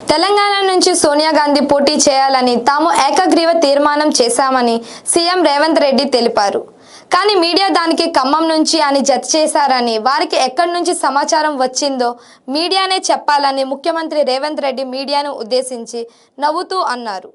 తెలంగాణ నుంచి సోనియా గాంధీ పోటీ చేయాలని తాము ఏకగ్రీవ తీర్మానం చేశామని సీఎం రేవంత్ రెడ్డి తెలిపారు. కానీ మీడియా దానికి ఖమ్మం నుంచి అని జత చేశారని వారికి ఎక్కడి నుంచి సమాచారం వచ్చిందో మీడియానే చెప్పాలని ముఖ్యమంత్రి రేవంత్ రెడ్డి మీడియాను ఉద్దేశించి నవ్వుతూ అన్నారు.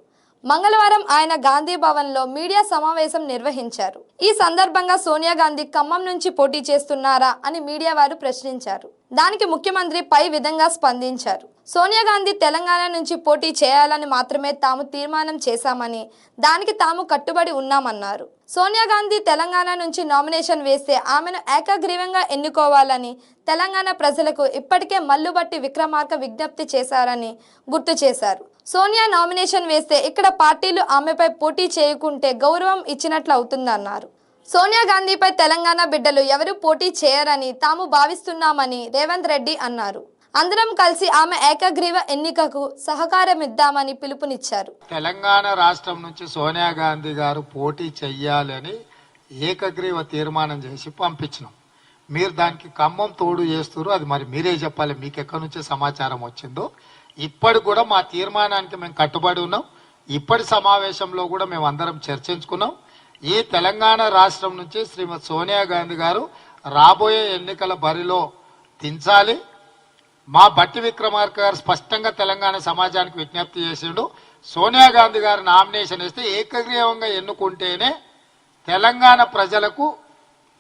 మంగళవారం ఆయన గాంధీ భవన్లో మీడియా సమావేశం నిర్వహించారు. ఈ సందర్భంగా సోనియా గాంధీ ఖమ్మం నుంచి పోటీ చేస్తున్నారా అని మీడియా వారు ప్రశ్నించారు. దానికి ముఖ్యమంత్రి పై విధంగా స్పందించారు. సోనియా గాంధీ తెలంగాణ నుంచి పోటీ చేయాలని మాత్రమే తాము తీర్మానం చేశామని దానికి తాము కట్టుబడి ఉన్నామన్నారు. సోనియా గాంధీ తెలంగాణ నుంచి నామినేషన్ వేస్తే ఆమెను ఏకగ్రీవంగా ఎన్నుకోవాలని తెలంగాణ ప్రజలకు ఇప్పటికే మల్లుబట్టి విక్రమార్క విజ్ఞప్తి చేశారని గుర్తు చేశారు. సోనియా నామినేషన్ వేస్తే ఇక్కడ పార్టీలు ఆమెపై పోటీ చేయకుంటే గౌరవం ఇచ్చినట్లు అవుతుందన్నారు. సోనియా గాంధీపై తెలంగాణ బిడ్డలు ఎవరు పోటీ చేయరని తాము భావిస్తున్నామని రేవంత్ రెడ్డి అన్నారు. అందరం కలిసి ఆమె ఏకగ్రీవ ఎన్నికకు సహకారమిద్దామని పిలుపునిచ్చారు. తెలంగాణ రాష్ట్రం నుంచి సోనియా గాంధీ గారు పోటీ చెయ్యాలని ఏకగ్రీవ తీర్మానం చేసి పంపించినాం. మీరు దానికి ఖమ్మం తోడు చేస్తారు అది మరి మీరే చెప్పాలి మీకు ఎక్కడి నుంచే సమాచారం వచ్చిందో. ఇప్పటి కూడా మా తీర్మానానికి మేము కట్టుబడి ఉన్నాం. ఇప్పటి సమావేశంలో కూడా మేము అందరం చర్చించుకున్నాం. ఈ తెలంగాణ రాష్ట్రం నుంచి శ్రీమతి సోనియా గాంధీ గారు రాబోయే ఎన్నికల బరిలో దించాలి. మా బట్టి విక్రమార్క గారు స్పష్టంగా తెలంగాణ సమాజానికి విజ్ఞప్తి చేసిండు. సోనియా గాంధీ గారు నామినేషన్ వేస్తే ఏకగ్రీవంగా ఎన్నుకుంటేనే తెలంగాణ ప్రజలకు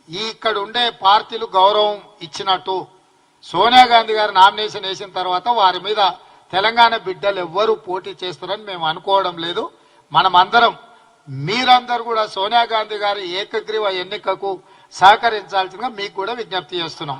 ఈ ఇక్కడ ఉండే పార్టీలు గౌరవం ఇచ్చినట్టు. సోనియా గాంధీ గారు నామినేషన్ వేసిన తర్వాత వారి మీద తెలంగాణ బిడ్డలు ఎవ్వరూ పోటీ చేస్తారని మేము అనుకోవడం లేదు. మనమందరం మీరందరూ కూడా సోనియా గాంధీ గారి ఏకగ్రీవ ఎన్నికకు సహకరించాల్సిందిగా మీకు కూడా విజ్ఞప్తి చేస్తున్నాం.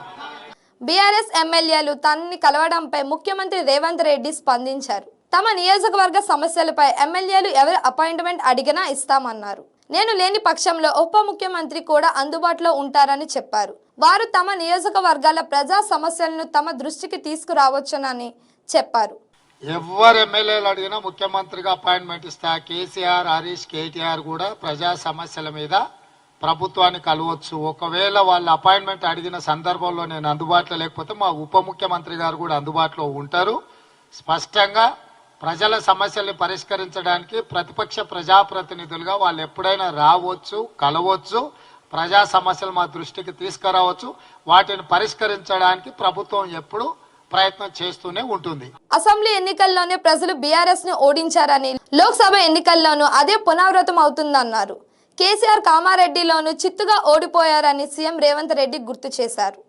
బీఆర్ఎస్ ఎమ్మెల్యేలు తనని కలవడంపై ముఖ్యమంత్రి రేవంత్ రెడ్డి స్పందించారు. తమ నియోజకవర్గ సమస్యలపై ఎమ్మెల్యేలు ఎవరు అపాయింట్మెంట్ అడిగినా ఇస్తామన్నారు. నేను లేని పక్షంలో ఉప ముఖ్యమంత్రి కూడా అందుబాటులో ఉంటారని చెప్పారు. వారు తమ నియోజకవర్గాల ప్రజా సమస్యలను తమ దృష్టికి తీసుకురావచ్చునని చెప్పారు. ఎవరు ఎమ్మెల్యేలు అడిగినా ముఖ్యమంత్రిగా అపాయింట్మెంట్ ఇస్తా. కేసీఆర్ హరీష్ కేటీఆర్ కూడా ప్రజా సమస్యల మీద ప్రభుత్వాన్ని కలవచ్చు. ఒకవేళ వాళ్ళు అపాయింట్మెంట్ అడిగిన సందర్భంలో నేను అందుబాటులో లేకపోతే మా ఉప ముఖ్యమంత్రి గారు కూడా అందుబాటులో ఉంటారు. స్పష్టంగా ప్రజల సమస్యల్ని పరిష్కరించడానికి ప్రతిపక్ష ప్రజాప్రతినిధులుగా వాళ్ళు ఎప్పుడైనా రావచ్చు కలవచ్చు ప్రజా సమస్యలు మా దృష్టికి తీసుకురావచ్చు. వాటిని పరిష్కరించడానికి ప్రభుత్వం ఎప్పుడు ప్రయత్నం చేస్తూనే ఉంటుంది. అసెంబ్లీ ఎన్నికల్లోనే ప్రజలు బీఆర్ఎస్ను ఓడించారని లోక్సభ ఎన్నికల్లోనూ అదే పునరావృతం అవుతుందన్నారు కేసీఆర్ కామారెడ్డిలోనూ చిత్తుగా ఓడిపోయారని సీఎం రేవంత్ రెడ్డి గుర్తు చేశారు.